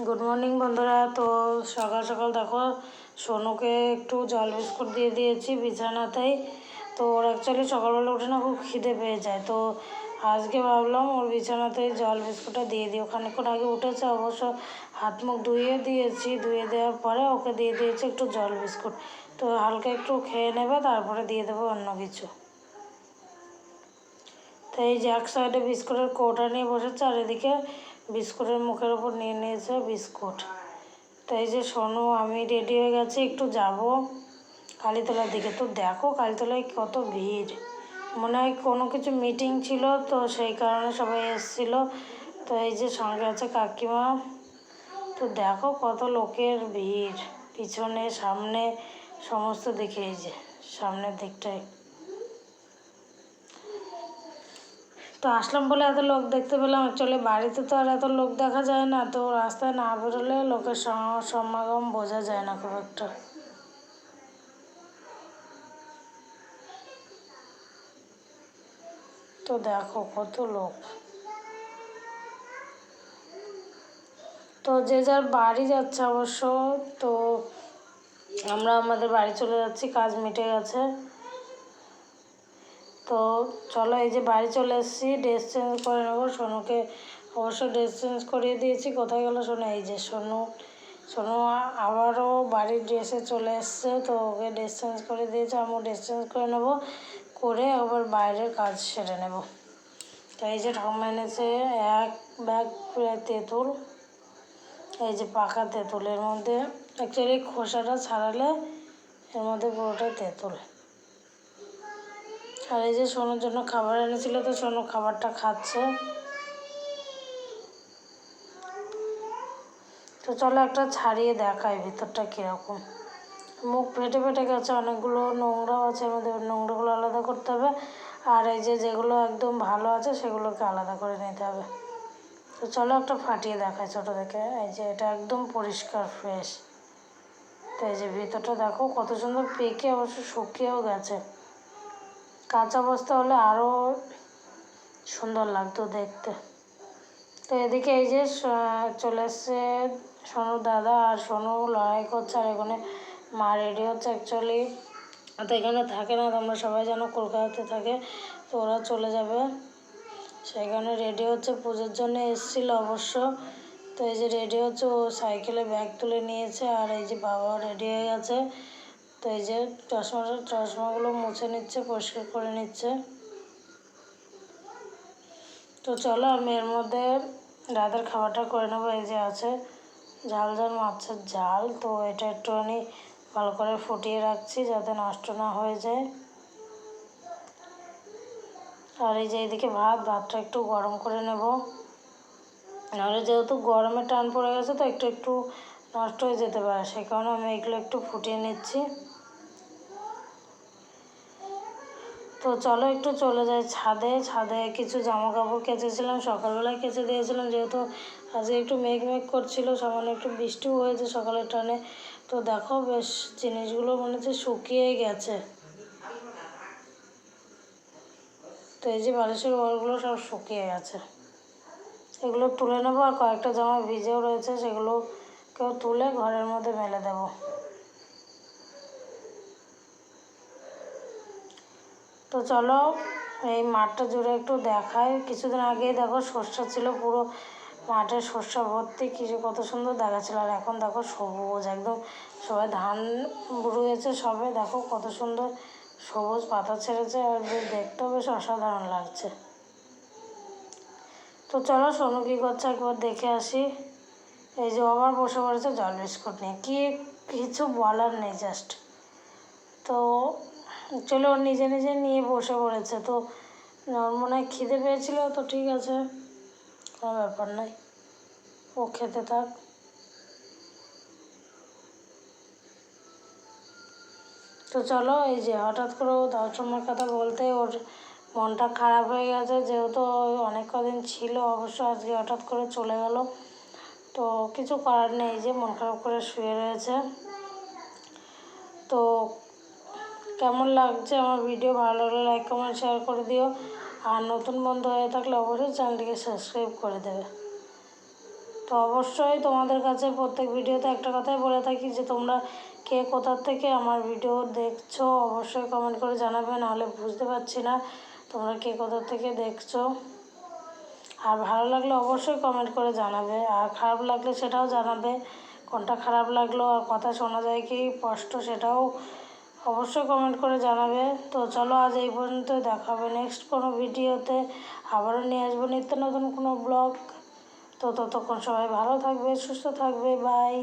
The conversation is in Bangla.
গুড মর্নিং বন্ধুরা। তো সকাল সকাল দেখো, সোনুকে একটু জল বিস্কুট দিয়ে দিয়েছি বিছানাতেই। তো ওর অ্যাকচুয়ালি সকালবেলা উঠে না খুব খিদে পেয়ে যায়। তো আজকে ভাবলাম ওর বিছানাতেই জল বিস্কুটটা দিয়ে দিই। খানিকক্ষণ আগে উঠেছে, অবশ্য হাত মুখ ধুয়ে দিয়েছি। ধুয়ে দেওয়ার পরে ওকে দিয়ে দিয়েছি একটু জল বিস্কুট। তো হালকা একটু খেয়ে নেবে, তারপরে দিয়ে দেবো অন্য কিছু। তো এই যে এক সাইডে বিস্কুটের কৌটা নিয়ে বসেছে, আর এদিকে বিস্কুটের মুখের ওপর নিয়ে নিয়েছে বিস্কুট। তো এই যে শোনো আমি রেডি হয়ে গেছি, একটু যাব কালীতলার দিকে। তো দেখো কালীতলায় কত ভিড়। মনে হয় কোনো কিছু মিটিং ছিল, তো সেই কারণে সবাই এসেছিল। তো এই যে সঙ্গে আছে কাকিমা। তো দেখো কত লোকের ভিড়। পিছনে, সামনে, সমস্ত দিকে এই যে, সামনের দিকটায়। তো আসলাম বলে এত লোক দেখতে পেলাম। অ্যাকচুয়ালি বাড়িতে তো আর এত লোক দেখা যায় না। তো রাস্তায় না বেরোলে লোকের সমাগম বোঝা যায় না খুব একটা। তো দেখো কত লোক। তো যে যার বাড়ি যাচ্ছে অবশ্য, তো আমরা আমাদের বাড়ি চলে যাচ্ছি, কাজ মিটে গেছে। তো চলো এই যে বাড়ি চলে এসেছি ড্রেস চেঞ্জ করে নেব। সোনুকে অবশ্য ড্রেস চেঞ্জ করিয়ে দিয়েছি। কোথায় গেলো সোনু? এই যে সোনু। সোনু আবারও বাড়ির ড্রেসে চলে এসছে, তো ওকে ড্রেস চেঞ্জ করে দিয়েছে। আমিও ড্রেস চেঞ্জ করে নেব। করে আবার বাইরের কাজ সেরে নেব। তো এই যে ঠাকুমা এনেছে, এক ব্যাগ তেঁতুল। এই যে পাকা তেঁতুল এর মধ্যে। অ্যাকচুয়ালি খোসাটা ছাড়ালে এর মধ্যে পুরোটাই তেঁতুল। আর এই যে সোনুর জন্য খাবার এনেছিল, তো সোনু খাবারটা খাচ্ছে। তো চলো একটা ছাড়িয়ে দেখাই ভিতরটা কীরকম। মুখ ফেটে ফেটে গেছে, অনেকগুলো নোংরাও আছে মধ্যে নোংরাগুলো আলাদা করতে হবে। আর এই যে যেগুলো একদম ভালো আছে, সেগুলোকে আলাদা করে নিতে হবে। তো চলো একটা ফাটিয়ে দেখায় ছোটো দেখে এই যে এটা একদম পরিষ্কার ফ্রেশ তো এই যে ভিতরটা দেখো, কত সুন্দর পেকে অবশ্য শুকিয়েও গেছে। কাঁচা অবস্থা হলে আরও সুন্দর লাগতো দেখতে। তো এদিকে এই যে চলে এসছে সোনুর দাদা আর সোনু লড়াই করছে আর এখানে মা রেডি হচ্ছে অ্যাকচুয়ালি তো এখানে থাকে না, তোমরা সবাই যেন কলকাতাতে থাকে, তো ওরা চলে যাবে। সেখানে রেডি হচ্ছে, পুজোর জন্য এসেছিল অবশ্য। তো এই যে রেডি হচ্ছে, ও সাইকেলে ব্যাগ তুলে নিয়েছে আর এই যে বাবাও রেডি হয়ে গেছে। তো এই যে চশমাটা চশমাগুলো মুছে নিচ্ছে, পরিষ্কার করে নিচ্ছে। তো চলো আমি এর মধ্যে রাতের খাবারটা করে নেব, এই যে আছে ঝাল ঝাল, মাছের ঝাল। তো এটা একটুখানি ভালো করে ফুটিয়ে রাখছি যাতে নষ্ট না হয়ে যায়। আর এই যে এদিকে ভাত, ভাতটা একটু গরম করে নেব। নাহলে যেহেতু গরমে টান পড়ে গেছে, তো একটু একটু নষ্ট হয়ে যেতে পারে সেই কারণে আমি এগুলো একটু ফুটিয়ে নিচ্ছি। তো চলো একটু চলে যাই ছাদে। ছাদে কিছু জামা কাপড় কেচেছিলাম, সকালবেলায় কেচে দিয়েছিলাম, যেহেতু আজকে একটু মেঘ মেঘ করছিল, সামান্য একটু বৃষ্টিও হয়েছে সকালের টানে। তো দেখো বেশ জিনিসগুলো মনে হচ্ছে শুকিয়েই গেছে। তো এই যে বালিশের ওয়ালগুলো সব শুকিয়ে গেছে। এগুলো তুলে নেব, আর কয়েকটা জামা ভিজেও রয়েছে, সেগুলো কেউ তুলে ঘরের মধ্যে মেলে দেবো। তো চলো, এই মাঠটা জুড়ে একটু দেখায় কিছুদিন আগেই দেখো সর্ষা ছিল পুরো মাঠে সর্ষা ভর্তি কিছু কত সুন্দর দেখাচ্ছিল। আর এখন দেখো সবুজ একদম, সবাই ধান রুয়েছে সবে, দেখো কত সুন্দর সবুজ পাতা ছেড়েছে, আর বেশ দেখতেও বেশ অসাধারণ লাগছে। তো চলো, সোনু কী করছে একবার দেখে আসি। এই যে আবার বসে পড়েছে, জল বিস্কুট নিয়ে। কি, কিছু বলার নেই জাস্ট তো চলে নিজে নিজে নিয়ে বসে পড়েছে। তো ওর মনে হয় খিদে পেয়েছিল, তো ঠিক আছে, কোনো ব্যাপার নাই। ও খেতে থাক। তো চলো, এই যে হঠাৎ করে ও দশমের কথা বলতে ওর মনটা খারাপ হয়ে গেছে, যেহেতু অনেক কদিন ছিল অবশ্য, আজকে হঠাৎ করে চলে গেল। তো কিছু করার নেই যে মন খারাপ করে শুয়ে রয়েছে। তো কেমন লাগছে আমার ভিডিও ভালো লাগলে লাইক কমেন্ট শেয়ার করে দিও। আর নতুন বন্ধু হয়ে থাকলে অবশ্যই চ্যানেলটিকে সাবস্ক্রাইব করে দেবে। তো অবশ্যই তোমাদের কাছে প্রত্যেক ভিডিওতে একটা কথাই বলে থাকি যে তোমরা কে কোথার থেকে আমার ভিডিও দেখছ, অবশ্যই কমেন্ট করে জানাবে, নাহলে বুঝতে পারছি না তোমরা কে কোথার থেকে দেখছ। আর ভালো লাগলে অবশ্যই কমেন্ট করে জানাবে। আর খারাপ লাগলে সেটাও জানাবে। কোনটা খারাপ লাগল আর কথা শোনা যায় কি স্পষ্ট সেটাও অবশ্যই কমেন্ট করে জানাবে। তো চলো আজ এই পর্যন্ত দেখা হবে নেক্সট কোনো ভিডিওতে। আবারও নিয়ে আসব নিত্য নতুন কোনো ব্লগ তো ততক্ষণ সবাই ভালো থাকবে, সুস্থ থাকবে বাই